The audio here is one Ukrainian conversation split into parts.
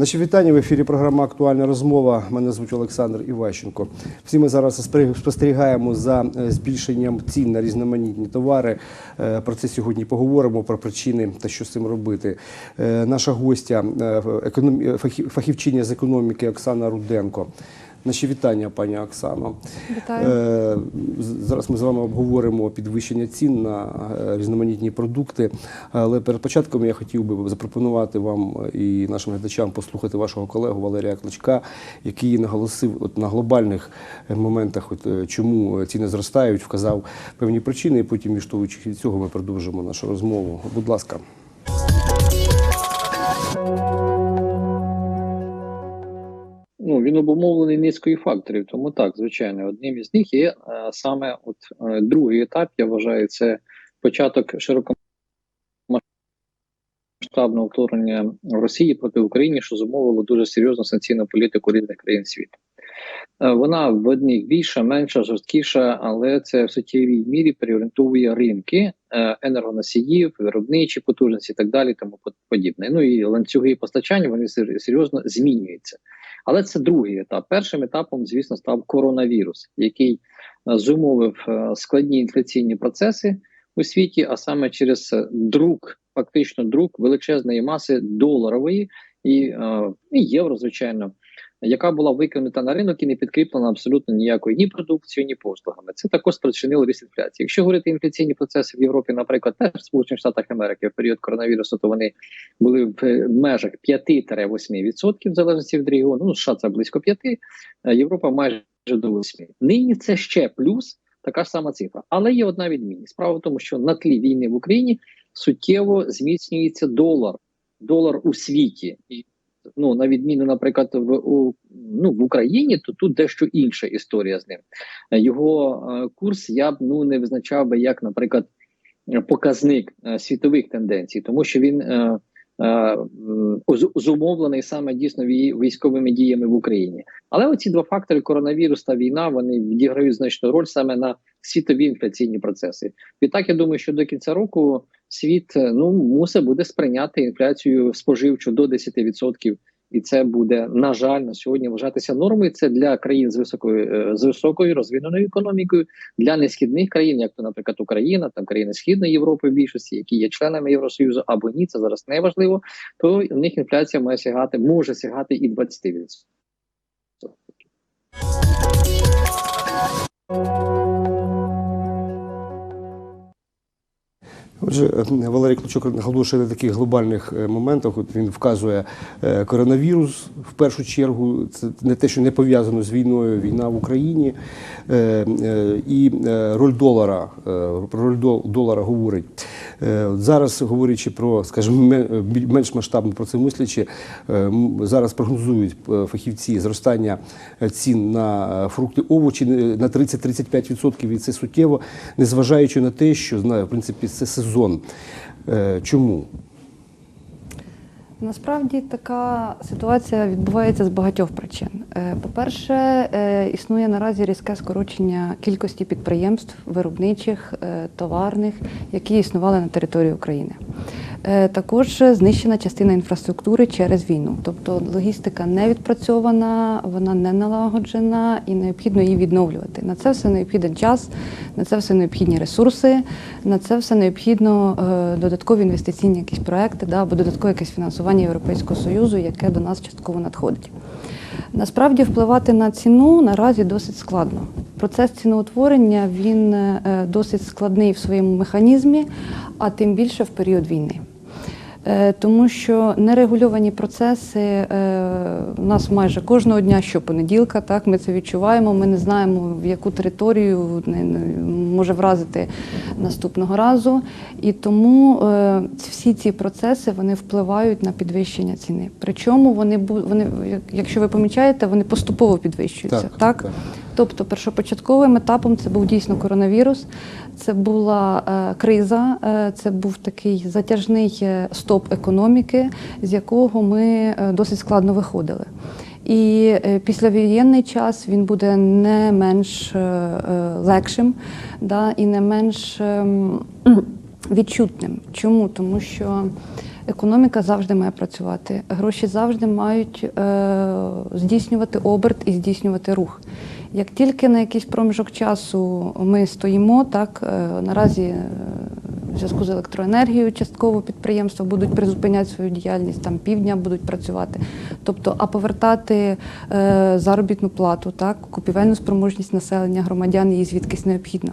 Наші вітання в ефірі. Програма Актуальна розмова. Мене звуть Олександр Іващенко. Всі ми зараз спостерігаємо за е, збільшенням цін на різноманітні товари. Е, Про це сьогодні поговоримо про причини та що з цим робити. Е, Наша гостя, фахівчиня з економіки Оксана Руденко. Наші вітання, пані Оксано. Вітаю. Е, Зараз ми з вами обговоримо підвищення цін на е, різноманітні продукти. Але перед початком я хотів би запропонувати вам і нашим глядачам послухати вашого колегу Валерія Кличка, який наголосив от на глобальних моментах, от е, чому ціни зростають, вказав певні причини, і потім, відштовхуючи від цього, ми продовжимо нашу розмову. Будь ласка. Він обумовлений низкою факторів, тому так, звичайно, одним із них є е, саме от е, другий етап, я вважаю, це початок широкомасштабного вторгнення Росії проти України, що зумовило дуже серйозну санкційну політику різних країн світу. Е, Вона в одних більша, менша, жорсткіша, але це в суттєвій мірі переорієнтовує ринки енергоносіїв, виробничі потужності і так далі, тому по- подібне. Ну і ланцюги постачання вони серйозно змінюються. Але це другий етап. Першим етапом, звісно, став коронавірус, який е, зумовив е, складні інфляційні процеси у світі, а саме через друк, фактично друк величезної маси доларової і, е, і євро, звичайно, яка була викинута на ринок і не підкріплена абсолютно ніякою ні продукцією, ні послугами. Це також спричинило ріст інфляції. Якщо говорити інфляційні процеси в Європі, наприклад, теж в Сполучених Штатах Америки в період коронавірусу, то вони були в е, межах 5-8% в залежності від регіону. Ну, США це близько 5, е, Європа майже до 8. Нині це ще плюс, така ж сама цифра. Але є одна відмінність. Справа в тому, що на тлі війни в Україні суттєво зміцнюється долар, долар у світі. І ну на відміну, наприклад, в у, ну в Україні, то тут дещо інша історія з ним. Його е, курс я б ну не визначав би як, наприклад, показник е, світових тенденцій, тому що він е, е, зумовлений саме дійсно вій- військовими діями в Україні. Але оці два фактори коронавірус та війна вони відіграють значну роль саме на світові інфляційні процеси. Відтак, я думаю, що до кінця року світ е, ну мусить буде сприйняти інфляцію споживчу до 10%. І це буде на жаль на сьогодні вважатися нормою. Це для країн з високою е, з високою розвиненою економікою, для несхідних країн, як то, наприклад, Україна, там країни Східної Європи в більшості, які є членами Євросоюзу або ні, це зараз не важливо. То в них інфляція має сягати, може сягати і 20%. Отже, Валерій Клочок наголошує на таких глобальних е, моментах. От він вказує е, коронавірус в першу чергу. Це не те, що не пов'язано з війною, війна в Україні е, і роль долара. Про роль долара говорить. Е, Зараз, говорячи про, скажімо, ме- менш масштабно про це мислячи, е, зараз прогнозують е, фахівці зростання цін на фрукти, овочі на 30-35% і це суттєво, незважаючи на те, що в принципі, це сезон. Чому? Насправді така ситуація відбувається з багатьох причин. Е, По-перше, е, існує наразі різке скорочення кількості підприємств виробничих, е, товарних, які існували на території України. Е, Також знищена частина інфраструктури через війну, тобто логістика не відпрацьована, вона не налагоджена і необхідно її відновлювати. На це все необхіден час, на це все необхідні ресурси, на це все необхідно е, додаткові інвестиційні якісь проекти, да, або додаткове якесь фінансування Європейського союзу, яке до нас частково надходить. Насправді впливати на ціну наразі досить складно. Процес ціноутворення він е, досить складний в своєму механізмі, а тим більше в період війни. Е, Тому що нерегульовані процеси е, у нас майже кожного дня, щопонеділка, так ми це відчуваємо. Ми не знаємо, в яку територію може вразити наступного разу. І тому е, всі ці процеси вони впливають на підвищення ціни. Причому вони вони, якщо ви помічаєте, вони поступово підвищуються. Так, так? так. Тобто, першопочатковим етапом це був дійсно коронавірус, це була е, криза, е, це був такий затяжний е, стоп економіки, з якого ми досить складно виходили. І післявоєнний час він буде не менш легшим да, і не менш ем, відчутним. Чому? Тому що Економіка завжди має працювати. Гроші завжди мають здійснювати оберт і здійснювати рух. Як тільки на якийсь проміжок часу ми стоїмо, так е, наразі е, в зв'язку з електроенергією частково підприємства будуть призупиняти свою діяльність, там півдня будуть працювати. Тобто, а повертати е, заробітну плату, так, купівельну спроможність населення громадян її звідкись необхідно.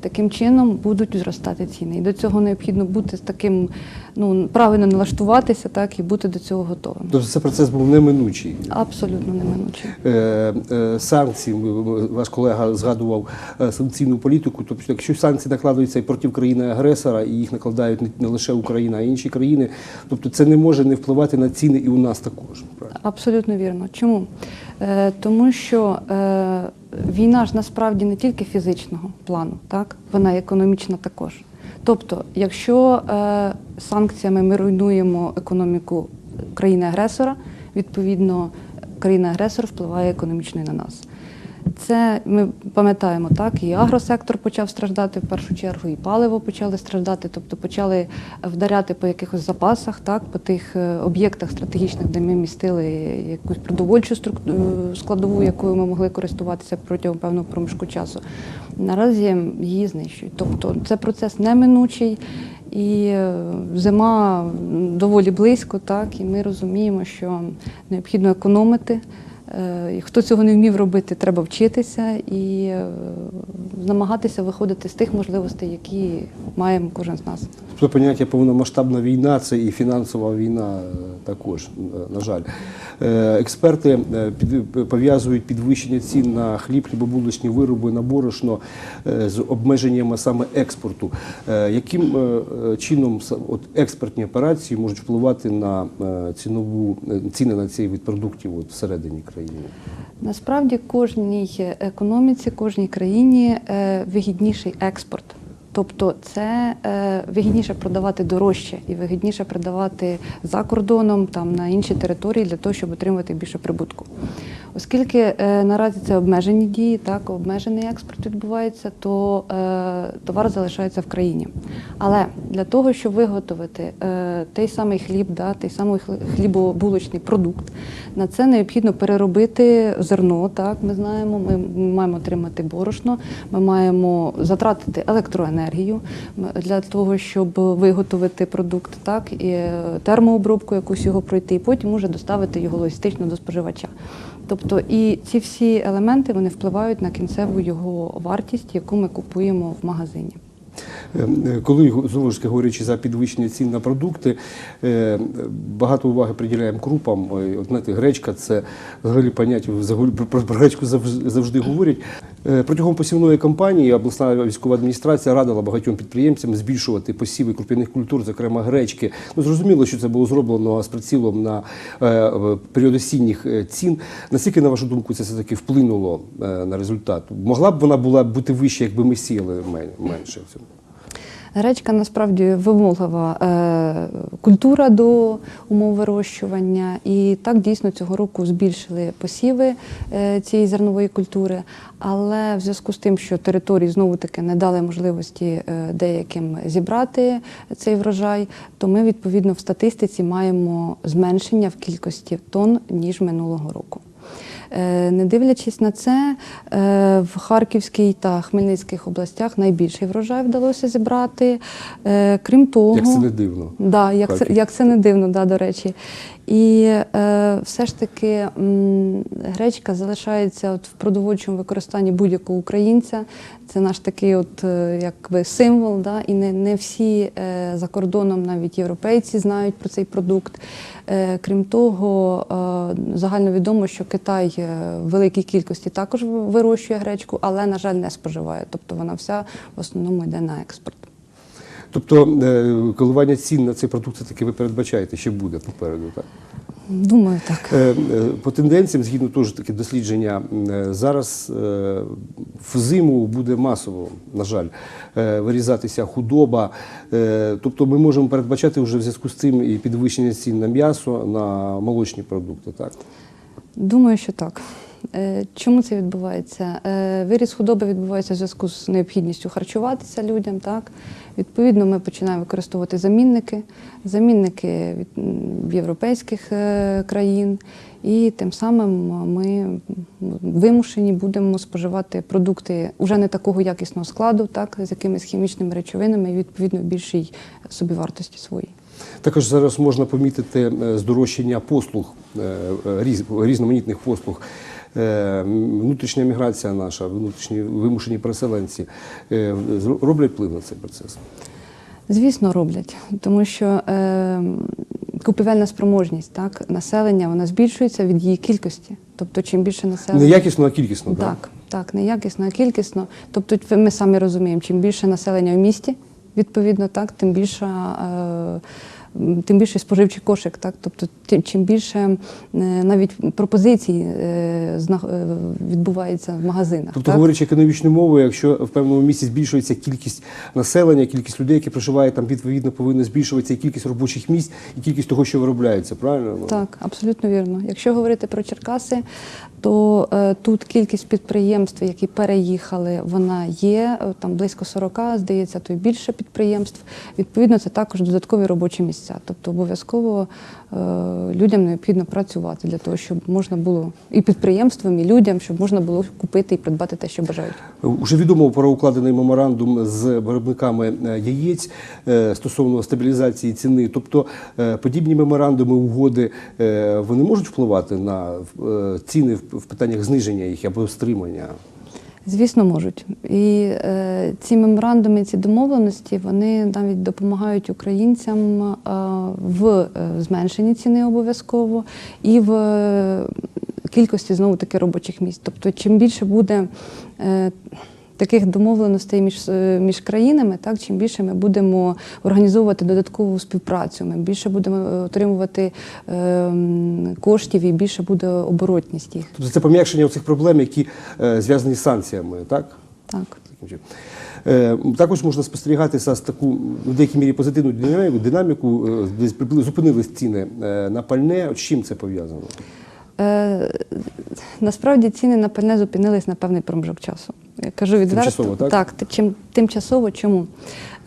Таким чином будуть зростати ціни. І до цього необхідно бути з таким, ну правильно налаштуватися, так і бути до цього готовим. Тобто це процес був неминучий. Абсолютно неминуче. Е, е, санкції, ваш колега згадував е, санкційну політику. Тобто, якщо санкції накладаються і проти країни-агресора, і їх накладають не лише Україна, а й інші країни, тобто це не може не впливати на ціни і у нас також. Абсолютно вірно. Чому? Е, тому що е, війна ж насправді не тільки фізичного плану, так? вона економічна також. Тобто, якщо е, санкціями ми руйнуємо економіку країни-агресора, відповідно, країна-агресор впливає економічно і на нас. Це ми пам'ятаємо так, і агросектор почав страждати в першу чергу, і паливо почали страждати, тобто почали вдаряти по якихось запасах, так, по тих е, об'єктах стратегічних, де ми містили якусь продовольчу е, складову, якою ми могли користуватися протягом певного проміжку часу. Наразі її знищують. Тобто це процес неминучий. І е, зима доволі близько, так, і ми розуміємо, що необхідно економити. Е, Хто цього не вмів робити, треба вчитися і е, намагатися виходити з тих можливостей, які маємо кожен з нас. Тобто поняття повномасштабна війна це і фінансова війна е, також, на жаль. Експерти пов'язують підвищення цін на хліб, хлібобулочні вироби, на борошно з обмеженнями саме експорту. Яким чином от експортні операції можуть впливати на цінову ціни на цей вид продуктів от всередині країни? Насправді кожній економіці, кожній країні е, вигідніший експорт. Тобто це е, вигідніше продавати дорожче і вигідніше продавати за кордоном там на інші території для того, щоб отримати більше прибутку. Оскільки е, наразі це обмежені дії, так обмежений експорт відбувається, то е, товар залишається в країні. Але для того, щоб виготовити е, той самий хліб, да, той самий хлібобулочний продукт, на це необхідно переробити зерно. Так, ми знаємо, ми маємо отримати борошно, ми маємо затратити електроенергію для того, щоб виготовити продукт, так і термообробку якусь його пройти, і потім уже доставити його логістично до споживача. Тобто і ці всі елементи вони впливають на кінцеву його вартість, яку ми купуємо в магазині. Е, е, Коли знову ж таки говорячи за підвищення цін на продукти, е, багато уваги приділяємо крупам. От знаєте, гречка це взагалі поняття про, гречку завжди говорять. Е, Протягом посівної кампанії обласна військова адміністрація радила багатьом підприємцям збільшувати посіви круп'яних культур, зокрема гречки. Ну зрозуміло, що це було зроблено з прицілом на е, період осінніх е, цін. Наскільки, на вашу думку, це все таки вплинуло на результат? Могла б вона була бути вища, якби ми сіяли менше в цьому? Гречка насправді вимоглива е, культура до умов вирощування, і так дійсно цього року збільшили посіви е, цієї зернової культури. Але в зв'язку з тим, що території знову таки не дали можливості е, деяким зібрати цей врожай, то ми відповідно в статистиці маємо зменшення в кількості тонн ніж минулого року. Е, Не дивлячись на це, е, в Харківській та Хмельницьких областях найбільший врожай вдалося зібрати. Е, Крім того, Як це не дивно. Да, як, це, як це не дивно, да, до речі. І е, все ж таки гречка залишається от в продовольчому використанні будь-якого українця. Це наш такий от, е, якби символ. Да? І не, не всі е, за кордоном, навіть європейці, знають про цей продукт. Е, крім того, е, загально відомо, що Китай е, в великій кількості також вирощує гречку, але, на жаль, не споживає. Тобто вона вся в основному йде на експорт. Тобто е, коливання цін на цей продукт все таки ви передбачаєте, що буде попереду, так? Думаю, так. Е, е, По тенденціям, згідно теж таки дослідження, е, зараз в зиму буде масово, на жаль, вирізатися худоба. Тобто ми можемо передбачати вже в зв'язку з цим і підвищення цін на м'ясо, на молочні продукти, так? Думаю, що так. Чому це відбувається? Виріс худоби відбувається в зв'язку з необхідністю харчуватися людям. Так? Відповідно, ми починаємо використовувати замінники, замінники від європейських е, країн, і тим самим ми вимушені будемо споживати продукти вже не такого якісного складу, так, з якимись хімічними речовинами і відповідно більшій собівартості своїй. Також зараз можна помітити е, здорожчання послуг, е, е, різ- різноманітних послуг. Е, Внутрішня міграція наша, внутрішні вимушені переселенці е, роблять вплив на цей процес. Звісно, роблять, тому що е, купівельна спроможність так, населення вона збільшується від її кількості. Тобто, чим більше населення. Не якісно, а кількісно. так? Так, так, не якісно, а кількісно. Тобто, ми самі розуміємо, чим більше населення в місті, відповідно, так, тим більша. Е, Тим більше споживчий кошик, так тобто чим більше е, навіть пропозицій е, е, відбувається в магазинах. Тобто, так? говорячи економічною мовою, якщо в певному місці збільшується кількість населення, кількість людей, які проживають там, відповідно повинна збільшуватися і кількість робочих місць, і кількість того, що виробляється, правильно? Так, абсолютно вірно. Якщо говорити про Черкаси, то е, тут кількість підприємств, які переїхали, вона є е, там близько 40, здається, то й більше підприємств. Відповідно, це також додаткові робочі місця. Тобто обов'язково е, людям необхідно працювати для того, щоб можна було і підприємствам, і людям, щоб можна було купити і придбати те, що бажають. Уже відомо про укладений меморандум з виробниками е, яєць е, стосовно стабілізації ціни. Тобто е, подібні меморандуми, угоди е, вони можуть впливати на е, ціни в в питаннях зниження їх або стримання. Звісно, можуть. І е, ці меморандуми, ці домовленості, вони навіть допомагають українцям е, в е, зменшенні ціни обов'язково і в е, кількості знову таки робочих місць. Тобто, чим більше буде е, таких домовленостей між, е, між країнами, так чим більше ми будемо організовувати додаткову співпрацю, ми більше будемо е, отримувати е, коштів і більше буде оборотність їх. Тобто це пом'якшення цих проблем, які е, зв'язані з санкціями, так? Так. Е, Також можна спостерігатися з таку в деякій мірі позитивну динаміку, динаміку десь зупинились ціни на пальне. З чим це пов'язано? Е, насправді ціни на пальне зупинились на певний проміжок часу. Кажу відверто. Тимчасово, так? Так, ти- чим, тимчасово. Чому?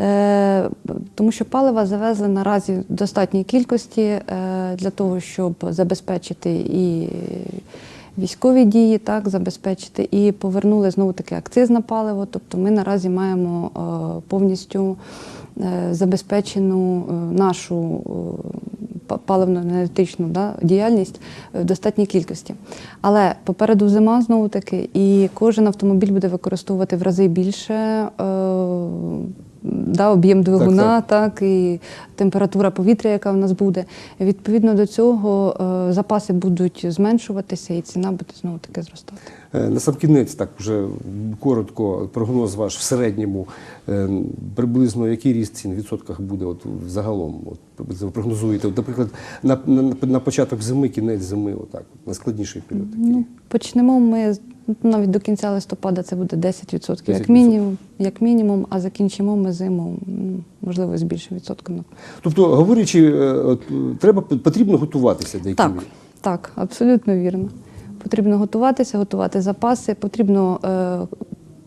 Е, тому що палива завезли наразі в достатній кількості е, для того, щоб забезпечити і військові дії, так, забезпечити, і повернули знову таки акциз на паливо. Тобто ми наразі маємо е, повністю е, забезпечену е, нашу е, паливно-енергетичну да, діяльність е, в достатній кількості. Але попереду зима знову таки, і кожен автомобіль буде використовувати в рази більше. Е, Да, об'єм двигуна, так, і температура повітря, яка в нас буде. Відповідно до цього е, запаси будуть зменшуватися, і ціна буде знову таки зростати. Е, На сам кінець, так вже коротко, прогноз ваш в середньому, е, приблизно який ріст цін в відсотках буде от загалом? От, прогнозуєте, от, наприклад, на, на, на початок зими, кінець зими, отак, найскладніший період такий. Ну, почнемо ми навіть до кінця листопада це буде 10%, як мінімум, як мінімум, а закінчимо ми зиму, можливо, з більшим відсотком. Тобто, говорячи, е, треба потрібно готуватися до Так, так, абсолютно вірно. Потрібно готуватися, готувати запаси, потрібно е,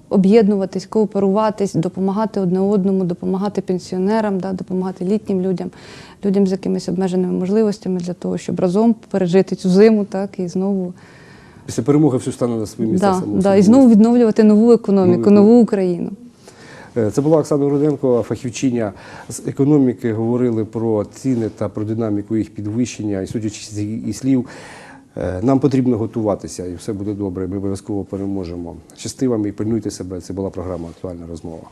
об'єднуватись, кооперуватись, допомагати одне одному, допомагати пенсіонерам, да, допомагати літнім людям, людям з якимись обмеженими можливостями для того, щоб разом пережити цю зиму, так і знову Після перемоги все стане на свої місця. да, само да, і знову відновлювати нову економіку, Нову нову Україну. Е, Це була Оксана Руденко, фахівчиня з економіки. Говорили про ціни та про динаміку їх підвищення. І судячи з її слів, е, нам потрібно готуватися, і все буде добре. Ми обов'язково переможемо. Щасти вам і пильнуйте себе. Це була програма Актуальна розмова.